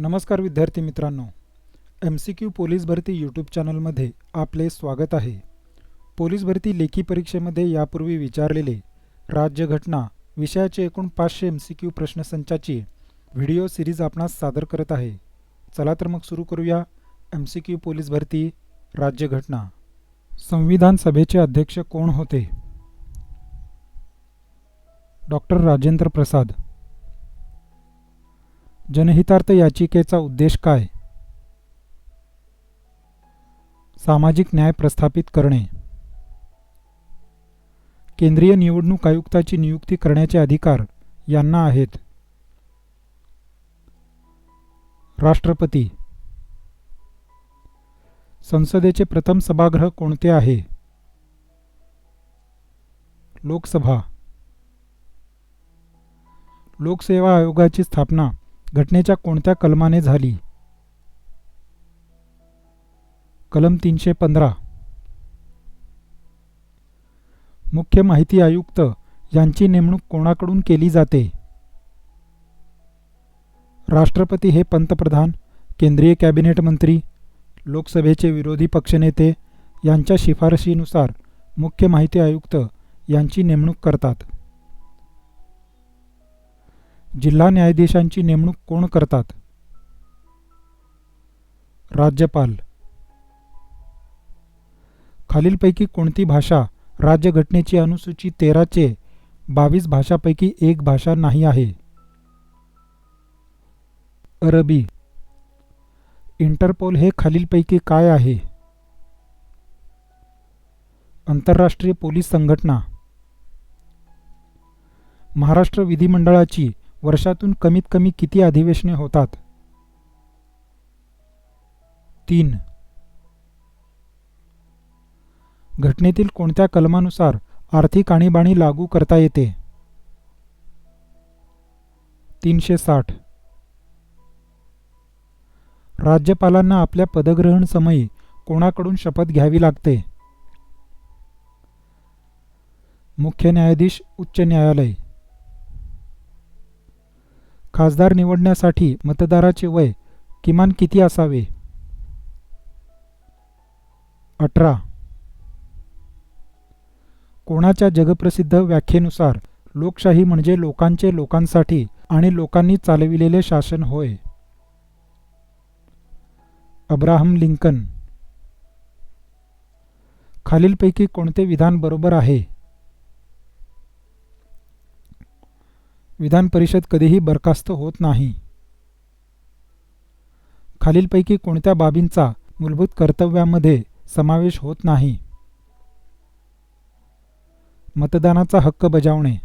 नमस्कार विद्यार्थी मित्रांनो. एम सी क्यू पोलीस भरती यूट्यूब चॅनलमध्ये आपले स्वागत आहे. पोलीस भरती लेखी परीक्षेमध्ये यापूर्वी विचारलेले राज्यघटना विषयाचे एकूण पाचशे एम सी क्यू प्रश्नसंचाची व्हिडिओ सिरीज आपणास सादर करत आहे. चला तर मग सुरू करूया एम सी क्यू पोलीस भरती राज्यघटना संविधान सभेचे अध्यक्ष कोण होते? डॉक्टर राजेंद्र प्रसाद. जनहितार्थ याचिकेचा उद्देश काय? सामाजिक न्याय प्रस्थापित करणे. केंद्रीय निवडणूक आयुक्ताची नियुक्ती करण्याचे अधिकार यांना आहेत. राष्ट्रपती. संसदेचे प्रथम सभागृह कोणते आहे? लोकसभा. लोकसेवा आयोगाची स्थापना. घटनेच्या कोणत्या कलमाने झाली? कलम तीनशे पंधरा. मुख्य माहिती आयुक्त यांची नेमणूक कोणाकडून केली जाते? राष्ट्रपती हे पंतप्रधान केंद्रीय कॅबिनेट मंत्री लोकसभेचे विरोधी पक्षनेते यांच्या शिफारशीनुसार मुख्य माहिती आयुक्त यांची नेमणूक करतात. जिल्हा न्यायाधीशांची नेमणूक कोण करतात? राज्यपाल. खालीलपैकी कोणती भाषा राज्यघटनेची अनुसूची तेराचे बावीस भाषापैकी एक भाषा नाही आहे? अरबी. इंटरपोल हे खालीलपैकी काय आहे? आंतरराष्ट्रीय पोलीस संघटना. महाराष्ट्र विधिमंडळाची वर्षातून कमीत कमी किती अधिवेशने होतात? तीन. घटनेतील कोणत्या कलमानुसार आर्थिक आणीबाणी लागू करता येते? तीनशे साठ. राज्यपालांना आपल्या पदग्रहण समयी कोणाकडून शपथ घ्यावी लागते? मुख्य न्यायाधीश उच्च न्यायालय. खासदार निवडण्यासाठी मतदाराचे वय किमान किती असावे? अठरा. कोणाच्या जगप्रसिद्ध व्याख्येनुसार लोकशाही म्हणजे लोकांचे लोकांसाठी आणि लोकांनी चालविलेले शासन होय? Abraham Lincoln. खालीलपैकी कोणते विधान बरोबर आहे? विधान परिषद कधीही बरखास्त होत नाही. खालीलपैकी कोणत्या बाबींचा मूलभूत कर्तव्यामध्ये समावेश होत नाही? मतदानाचा हक्क बजावणे.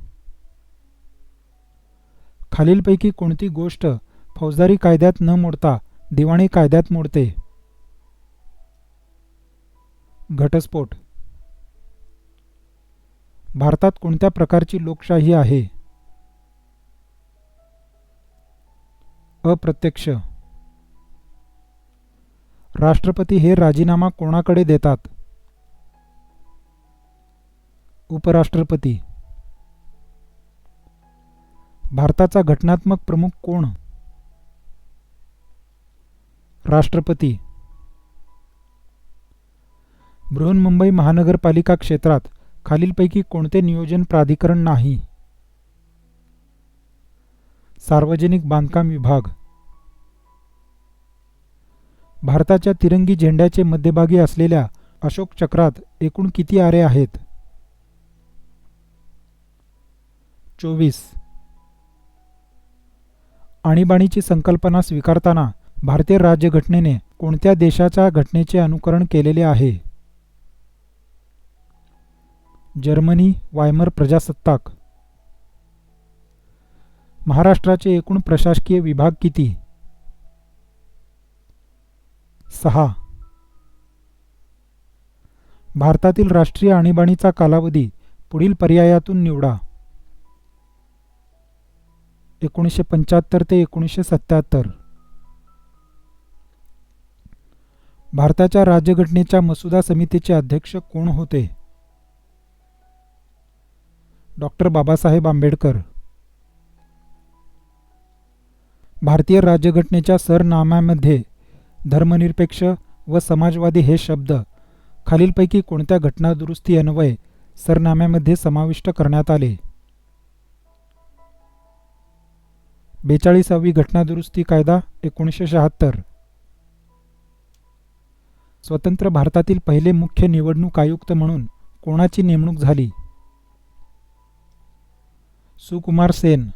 खालीलपैकी कोणती गोष्ट फौजदारी कायद्यात न मोडता दिवाणी कायद्यात मोडते? घटस्फोट. भारतात कोणत्या प्रकारची लोकशाही आहे? अप्रत्यक्ष. राष्ट्रपती हे राजीनामा कोणाकडे देतात? उपराष्ट्रपती. भारताचा घटनात्मक प्रमुख कोण? राष्ट्रपती. बृहन्मुंबई महानगरपालिका क्षेत्रात खालीलपैकी कोणते नियोजन प्राधिकरण नाही? सार्वजनिक बांधकाम विभाग. भारताच्या तिरंगी झेंड्याचे मध्यभागी असलेल्या अशोक चक्रात एकूण किती आरे आहेत? चोवीस. आणीबाणीची संकल्पना स्वीकारताना भारतीय राज्यघटनेने कोणत्या देशाच्या घटनेचे अनुकरण केलेले आहे? जर्मनी वायमर प्रजासत्ताक. महाराष्ट्राचे एकूण प्रशासकीय विभाग किती? सहा. भारतातील राष्ट्रीय आणीबाणीचा कालावधी पुढील पर्यायातून निवडा. एकोणीसशे पंच्याहत्तर ते एकोणीसशे सत्याहत्तर. भारताच्या राज्यघटनेच्या मसुदा समितीचे अध्यक्ष कोण होते? डॉक्टर बाबासाहेब आंबेडकर. भारतीय राज्यघटनेच्या सरनाम्यामध्ये धर्मनिरपेक्ष व समाजवादी हे शब्द खालीलपैकी कोणत्या घटनादुरुस्ती अन्वय सरनाम्यामध्ये समाविष्ट करण्यात आले? बेचाळीसावी घटनादुरुस्ती कायदा एकोणीसशे शहात्तर. स्वतंत्र भारतातील पहिले मुख्य निवडणूक आयुक्त म्हणून कोणाची नेमणूक झाली? सुकुमार सेन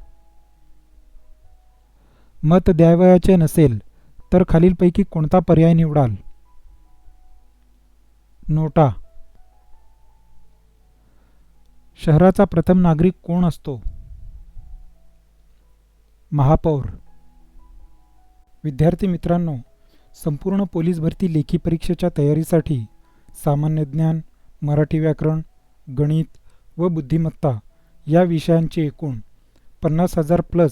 मत द्यावयाचे नसेल तर खालीलपैकी कोणता पर्याय निवडाल? नोटा. शहराचा प्रथम नागरिक कोण असतो? महापौर. विद्यार्थी मित्रांनो संपूर्ण पोलीस भरती लेखी परीक्षेच्या तयारीसाठी सामान्य ज्ञान मराठी व्याकरण गणित व बुद्धिमत्ता या विषयांचे एकूण पन्नास हजार plus